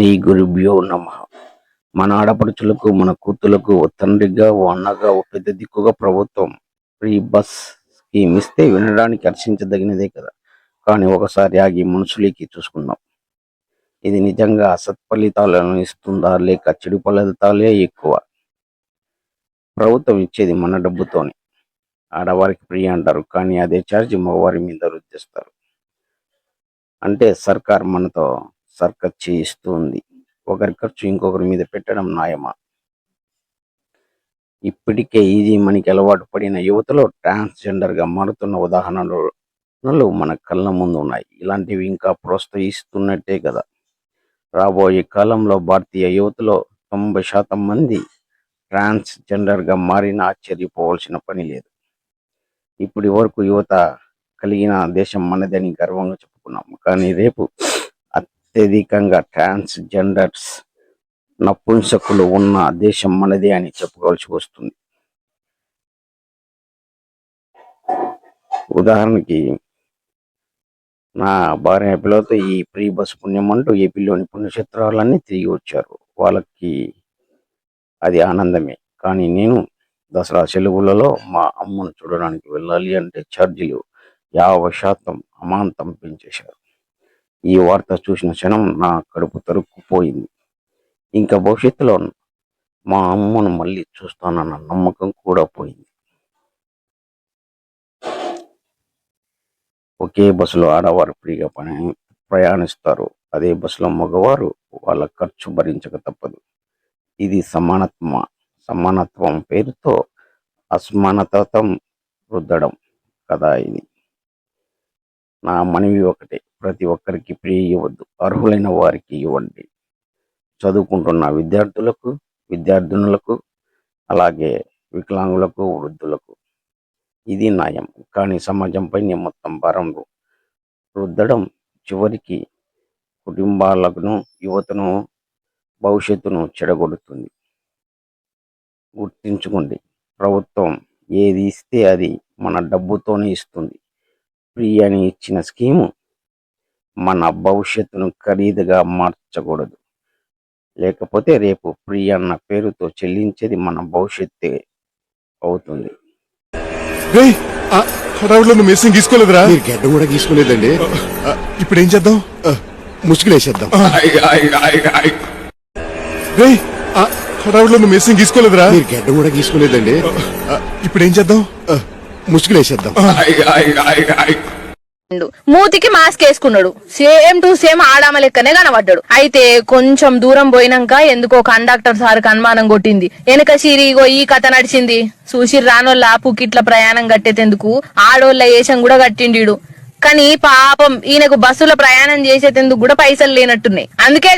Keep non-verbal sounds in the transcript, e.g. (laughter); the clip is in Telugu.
శ్రీ గురుభ్యో నమ. మన ఆడపడుచులకు మన కూతులకు తండ్రిగా ఓ అన్నగా ఓ పెద్ద దిక్కుగా ప్రభుత్వం ఫ్రీ బస్ స్కీమ్ ఇస్తే వినడానికి హర్షించదగినదే కదా. కానీ ఒకసారి ఆగి మనుషులకి చూసుకుందాం. ఇది నిజంగా సత్ఫలితాలను ఇస్తుందా లేక చెడు ఫలితాలే ఎక్కువ? ప్రభుత్వం ఇచ్చేది మన డబ్బుతోనే. ఆడవారికి ఫ్రీ అంటారు కానీ అదే ఛార్జ్ మగవారి మీద రుద్దిస్తారు. అంటే సర్కార్ మనతో సర్కస్ చేయిస్తుంది. ఒకరి ఖర్చు ఇంకొకరి మీద పెట్టడం న్యాయమా? ఇప్పటికే ఈజీ మనకి అలవాటు పడిన యువతలో ట్రాన్స్జెండర్గా మారుతున్న ఉదాహరణలు మన కళ్ళ ముందు ఉన్నాయి. ఇలాంటివి ఇంకా ప్రోత్సహిస్తున్నట్టే కదా. రాబోయే కాలంలో భారతీయ యువతలో తొంభై శాతం మంది ట్రాన్స్జెండర్గా మారిన ఆశ్చర్యపోవాల్సిన పని లేదు. ఇప్పటి వరకు యువత కలిగిన దేశం మనదని గర్వంగా చెప్పుకున్నాం. కానీ రేపు అత్యధికంగా ట్రాన్స్జెండర్స్ నపుంసకులు ఉన్న దేశం మనదే అని చెప్పుకోవాల్సి వస్తుంది. ఉదాహరణకి నా భార్య పిల్లలతో ఈ ప్రీ బస్ పుణ్యం అంటూ ఏపీలోని పుణ్యక్షేత్రాలన్నీ తిరిగి వచ్చారు. వాళ్ళకి అది ఆనందమే. కానీ నేను దసరా సెలవులలో మా అమ్మను చూడడానికి వెళ్ళాలి అంటే ఛార్జీలు యాభై శాతం అమాంతం పెంచేశారు. ఈ వార్త చూసిన క్షణం నా కడుపు తరుక్కుపోయింది. ఇంకా భవిష్యత్తులో మా అమ్మను మళ్ళీ చూస్తానన్న నమ్మకం కూడా పోయింది. ఒకే బస్సులో ఆడవారు ఫ్రీగా పని ప్రయాణిస్తారు. అదే బస్సులో మగవారు వాళ్ళ ఖర్చు భరించక తప్పదు. ఇది సమానత్వ సమానత్వం పేరుతో అసమానతం రుద్దడం కదా ఇది. నా మనవి ఒకటే. ప్రతి ఒక్కరికి ఫ్రీ ఇవ్వద్దు అర్హులైన వారికి ఇవ్వండి. చదువుకుంటున్న విద్యార్థులకు విద్యార్థినులకు అలాగే వికలాంగులకు వృద్ధులకు ఇది న్యాయం. కానీ సమాజంపై మొత్తం భారం రుద్దడం చివరికి కుటుంబాలను యువతను భవిష్యత్తును చెడగొడుతుంది. గుర్తించుకోండి ప్రభుత్వం ఏది ఇస్తే అది మన డబ్బుతోనే ఇస్తుంది. అని ఇచ్చిన స్కీము మన భవిష్యత్తును ఖరీదుగా మార్చకూడదు. లేకపోతే రేపు ఫ్రీ అన్న పేరుతో చెల్లించేది మన భవిష్యత్తే అవుతుంది. హడావుడిలో తీసుకోలేదురా మీరు గడ్డ కూడా ఇప్పుడు ఏం చేద్దాం ముసుగులేసేద్దాం. హడావుడిలో మెస్సింగ్ తీసుకోలేదురా మీరు గడ్డ కూడా గీసుకోలేదండి. ఆ, ఇప్పుడు ఏం చేద్దాం (laughs) మూతికి మాస్క్ వేసుకున్నాడు. సేమ్ టు సేమ్ ఆడామ లెక్కనే కనబడ్డాడు. అయితే కొంచెం దూరం పోయినాక ఎందుకో కండక్టర్ సార్కి అనుమానం కొట్టింది. వెనక సిరి ఇగో ఈ కథ నడిచింది. చూసి రానోళ్ళ పుకిట్ల ప్రయాణం కట్టేటందుకు ఆడోళ్ళ వేషం కూడా కట్టిండు కానీ పాపం ఈయనకు బస్సులో ప్రయాణం చేసేటందుకు కూడా పైసలు లేనట్టున్నాయి. అందుకే